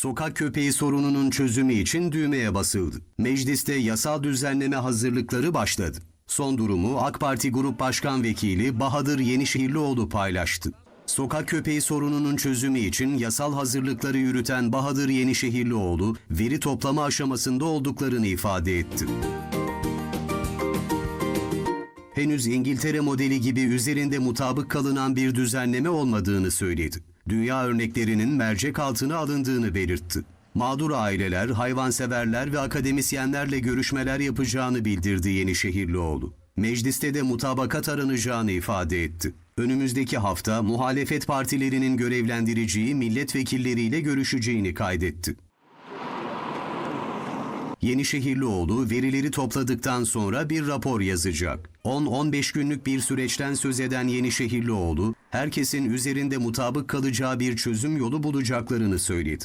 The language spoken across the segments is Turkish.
Sokak köpeği sorununun çözümü için düğmeye basıldı. Mecliste yasal düzenleme hazırlıkları başladı. Son durumu AK Parti Grup Başkan Vekili Bahadır Yenişehirlioğlu paylaştı. Sokak köpeği sorununun çözümü için yasal hazırlıkları yürüten Bahadır Yenişehirlioğlu, veri toplama aşamasında olduklarını ifade etti. Henüz İngiltere modeli gibi üzerinde mutabık kalınan bir düzenleme olmadığını söyledi. Dünya örneklerinin mercek altına alındığını belirtti. Mağdur aileler, hayvanseverler ve akademisyenlerle görüşmeler yapacağını bildirdi Yenişehirlioğlu. Mecliste de mutabakat aranacağını ifade etti. Önümüzdeki hafta muhalefet partilerinin görevlendireceği milletvekilleriyle görüşeceğini kaydetti. Yenişehirlioğlu verileri topladıktan sonra bir rapor yazacak. 10-15 günlük bir süreçten söz eden Yenişehirlioğlu, herkesin üzerinde mutabık kalacağı bir çözüm yolu bulacaklarını söyledi.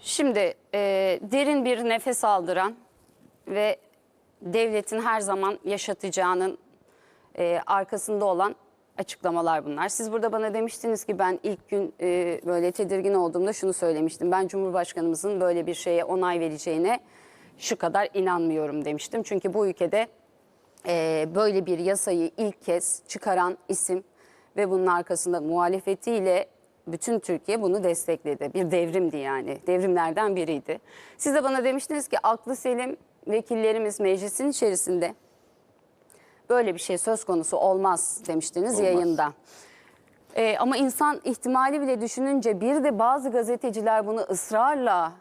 Şimdi e, derin bir nefes aldıran ve devletin her zaman yaşatacağının e, arkasında olan açıklamalar bunlar. Siz burada bana demiştiniz ki ben ilk gün e, böyle tedirgin olduğumda şunu söylemiştim. Ben Cumhurbaşkanımızın böyle bir şeye onay vereceğine şu kadar inanmıyorum demiştim. Çünkü bu ülkede e, böyle bir yasayı ilk kez çıkaran isim ve bunun arkasında muhalefetiyle bütün Türkiye bunu destekledi. Bir devrimdi yani. Devrimlerden biriydi. Siz de bana demiştiniz ki aklı selim vekillerimiz meclisin içerisinde böyle bir şey söz konusu olmaz demiştiniz Olmaz. yayında. Ee, ama insan ihtimali bile düşününce bir de bazı gazeteciler bunu ısrarla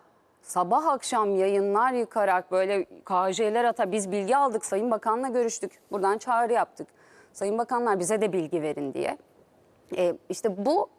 sabah akşam yayınlar yıkarak böyle KJ'ler ata biz bilgi aldık Sayın Bakan'la görüştük buradan çağrı yaptık. Sayın Bakanlar bize de bilgi verin diye. Ee, işte bu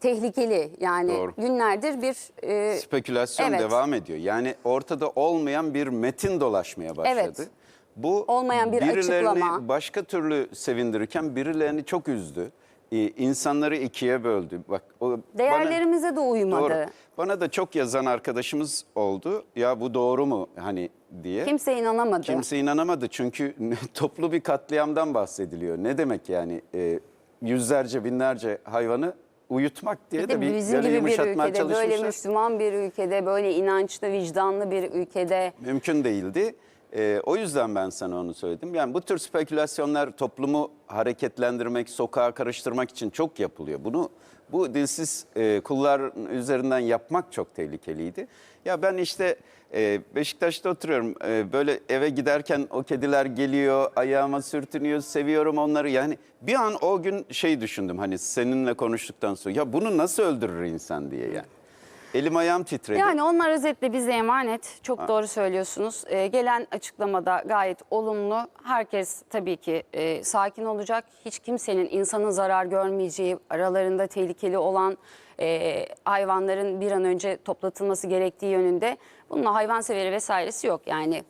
tehlikeli yani Doğru. günlerdir bir e, Spekülasyon evet. devam ediyor. Yani ortada olmayan bir metin dolaşmaya başladı. Evet. Bu Olmayan bir birilerini açıklama. başka türlü sevindirirken birilerini çok üzdü. Ee, insanları ikiye böldü. Bak o değerlerimize de uymadı. Doğru. Bana da çok yazan arkadaşımız oldu. Ya bu doğru mu hani diye. Kimse inanamadı. Kimse inanamadı çünkü toplu bir katliamdan bahsediliyor. Ne demek yani e, yüzlerce binlerce hayvanı uyutmak diye Bir de de bir bizim gibi bir yumuşatmaya ülkede, böyle çalışmışlar. Müslüman bir ülkede, böyle inançlı, vicdanlı bir ülkede Mümkün değildi. E, o yüzden ben sana onu söyledim. Yani bu tür spekülasyonlar toplumu hareketlendirmek, sokağa karıştırmak için çok yapılıyor. Bunu bu dilsiz e, kullar üzerinden yapmak çok tehlikeliydi. Ya ben işte e, Beşiktaş'ta oturuyorum. E, böyle eve giderken o kediler geliyor, ayağıma sürtünüyor, seviyorum onları. Yani bir an o gün şey düşündüm hani seninle konuştuktan sonra ya bunu nasıl öldürür insan diye yani. Elim ayağım titredi. Yani onlar özetle bize emanet. Çok doğru söylüyorsunuz. Ee, gelen açıklamada gayet olumlu. Herkes tabii ki e, sakin olacak. Hiç kimsenin insanın zarar görmeyeceği, aralarında tehlikeli olan e, hayvanların bir an önce toplatılması gerektiği yönünde. Bununla hayvanseveri vesairesi yok. Yani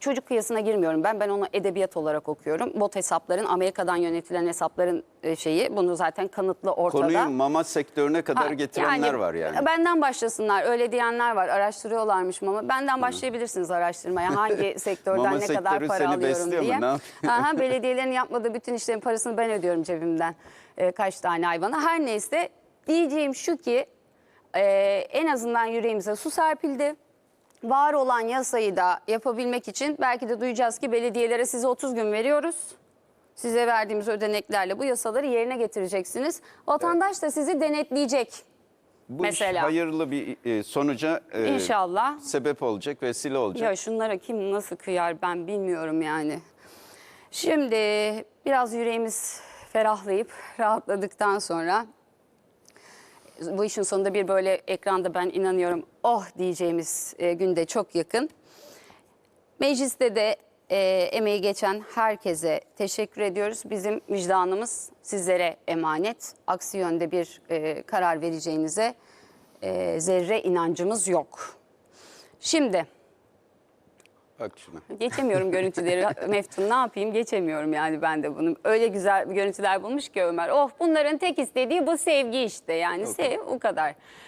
çocuk kıyasına girmiyorum ben. Ben onu edebiyat olarak okuyorum. Bot hesapların, Amerika'dan yönetilen hesapların e, şeyi. Bunu zaten kanıtlı ortada. Konuyu mama sektörüne kadar Ha, getirenler var yani. Benden başlasınlar öyle diyenler var araştırıyorlarmış ama benden başlayabilirsiniz araştırmaya hangi sektörden Mama ne kadar para alıyorum mu? diye. Yapıyor? Aha, belediyelerin yapmadığı bütün işlerin parasını ben ödüyorum cebimden e, kaç tane hayvana. Her neyse diyeceğim şu ki e, en azından yüreğimize su serpildi. Var olan yasayı da yapabilmek için belki de duyacağız ki belediyelere size 30 gün veriyoruz. Size verdiğimiz ödeneklerle bu yasaları yerine getireceksiniz. Vatandaş da sizi denetleyecek. Bu mesela. iş hayırlı bir e, sonuca e, İnşallah. sebep olacak, vesile olacak. Ya şunlara kim nasıl kıyar ben bilmiyorum yani. Şimdi biraz yüreğimiz ferahlayıp rahatladıktan sonra bu işin sonunda bir böyle ekranda ben inanıyorum oh diyeceğimiz e, günde çok yakın. Mecliste de e, emeği geçen herkese teşekkür ediyoruz. Bizim vicdanımız sizlere emanet. Aksi yönde bir e, karar vereceğinize e, zerre inancımız yok. Şimdi Bak şuna. geçemiyorum görüntüleri Meftun ne yapayım geçemiyorum yani ben de bunu. Öyle güzel görüntüler bulmuş ki Ömer. Oh bunların tek istediği bu sevgi işte yani sev o kadar.